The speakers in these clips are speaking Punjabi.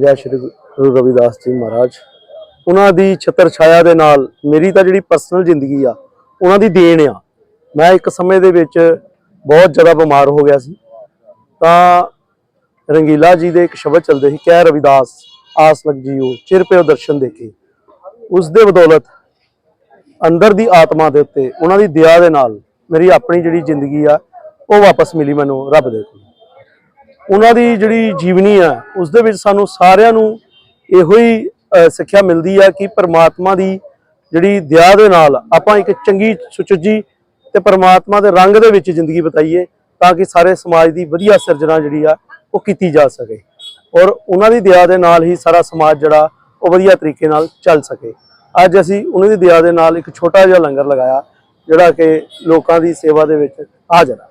ਜੈ ਸ਼੍ਰੀ ਗੁਰੂ ਰਵਿਦਾਸ ਜੀ ਮਹਾਰਾਜ। ਉਹਨਾਂ ਦੀ ਛਤਰ ਛਾਇਆ ਦੇ ਨਾਲ ਮੇਰੀ ਤਾਂ ਜਿਹੜੀ ਪਰਸਨਲ ਜ਼ਿੰਦਗੀ ਆ, ਉਹਨਾਂ ਦੀ ਦੇਣ ਆ। ਮੈਂ ਇੱਕ ਸਮੇਂ ਦੇ ਵਿੱਚ ਬਹੁਤ ਜ਼ਿਆਦਾ ਬਿਮਾਰ ਹੋ ਗਿਆ ਸੀ। ਤਾਂ ਰੰਗੀਲਾ ਜੀ ਦੇ ਇੱਕ ਸ਼ਬਦ ਚੱਲਦੇ ਸੀ, ਕਹਿ ਰਵਿਦਾਸ, ਆਸ ਲਗ ਜੀਓ ਚਿਰ ਪਿਓ ਦਰਸ਼ਨ ਦੇਖੇ। ਉਸ ਦੇ ਬਦੌਲਤ ਅੰਦਰ ਦੀ ਆਤਮਾ ਦੇ ਉੱਤੇ ਉਹਨਾਂ ਦੀ ਦਇਆ ਦੇ ਨਾਲ ਮੇਰੀ ਆਪਣੀ ਜਿਹੜੀ ਜ਼ਿੰਦਗੀ ਆ, ਉਹ ਵਾਪਸ ਮਿਲੀ ਮੈਨੂੰ, ਰੱਬ ਦੇ ਕੋਲ। ਉਹਨਾਂ ਦੀ ਜਿਹੜੀ ਜੀਵਨੀ ਆ, ਉਸ ਦੇ ਵਿੱਚ ਸਾਨੂੰ ਸਾਰਿਆਂ ਨੂੰ ਇਹੋ ਹੀ ਸਿੱਖਿਆ ਮਿਲਦੀ ਆ ਕਿ ਪਰਮਾਤਮਾ ਦੀ ਜਿਹੜੀ ਦਇਆ ਦੇ ਨਾਲ ਆਪਾਂ ਇੱਕ ਚੰਗੀ ਸੁਚੱਜੀ ਤੇ ਪਰਮਾਤਮਾ ਦੇ ਰੰਗ ਦੇ ਵਿੱਚ ਜ਼ਿੰਦਗੀ ਬਿਤਾਈਏ ਤਾਂ ਕਿ ਸਾਰੇ ਸਮਾਜ ਦੀ ਵਧੀਆ ਸਿਰਜਣਾ ਜਿਹੜੀ ਆ, ਉਹ ਕੀਤੀ ਜਾ ਸਕੇ ਔਰ ਉਹਨਾਂ ਦੀ ਦਇਆ ਦੇ ਨਾਲ ਹੀ ਸਾਰਾ ਸਮਾਜ ਜਿਹੜਾ, ਉਹ ਵਧੀਆ ਤਰੀਕੇ ਨਾਲ ਚੱਲ ਸਕੇ। ਅੱਜ ਅਸੀਂ ਉਹਨਾਂ ਦੀ ਦਇਆ ਦੇ ਨਾਲ ਇੱਕ ਛੋਟਾ ਜਿਹਾ ਲੰਗਰ ਲਗਾਇਆ, ਜਿਹੜਾ ਕਿ ਲੋਕਾਂ ਦੀ ਸੇਵਾ ਦੇ ਵਿੱਚ ਹਾਜ਼ਰ ਹੈ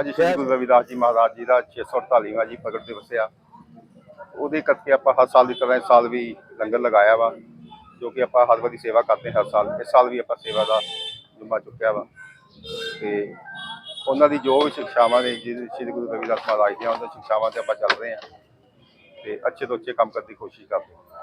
ਅੱਜ ਸ਼੍ਰੀ ਗੁਰੂ ਰਵਿਦਾਸ ਜੀ ਮਹਾਰਾਜ ਜੀ ਦਾ 648ਵਾਂ ਜੀ ਪ੍ਰਗਟ ਦਿਵਸ ਆ। ਉਹਦੇ ਕਰਕੇ ਆਪਾਂ ਹਰ ਸਾਲ ਦੀ ਤਰ੍ਹਾਂ ਇਸ ਸਾਲ ਵੀ ਲੰਗਰ ਲਗਾਇਆ ਵਾ, ਜੋ ਕਿ ਆਪਾਂ ਹਰ ਵਾਰੀ ਸੇਵਾ ਕਰਦੇ ਹਾਂ ਹਰ ਸਾਲ। ਇਸ ਸਾਲ ਵੀ ਆਪਾਂ ਸੇਵਾ ਦਾ ਜੁਮਾ ਚੁੱਕਿਆ ਵਾ। ਤੇ ਉਹਨਾਂ ਦੀ ਜੋ ਵੀ ਸਿੱਖਿਆਵਾਂ ਨੇ, ਜਿਹਦੇ ਸ਼੍ਰੀ ਗੁਰੂ ਰਵਿਦਾਸ ਮਹਾਰਾਜ ਦੀਆਂ ਉਹਨਾਂ ਦੀ ਸਿੱਖਿਆਵਾਂ ਤੇ ਆਪਾਂ ਚੱਲ ਰਹੇ ਹਾਂ। ਤੇ ਅੱਛੇ ਤੋਂ ਅੱਛੇ ਕੰਮ ਕਰਨ ਦੀ ਕੋਸ਼ਿਸ਼ ਕਰਦੇ ਹਾਂ।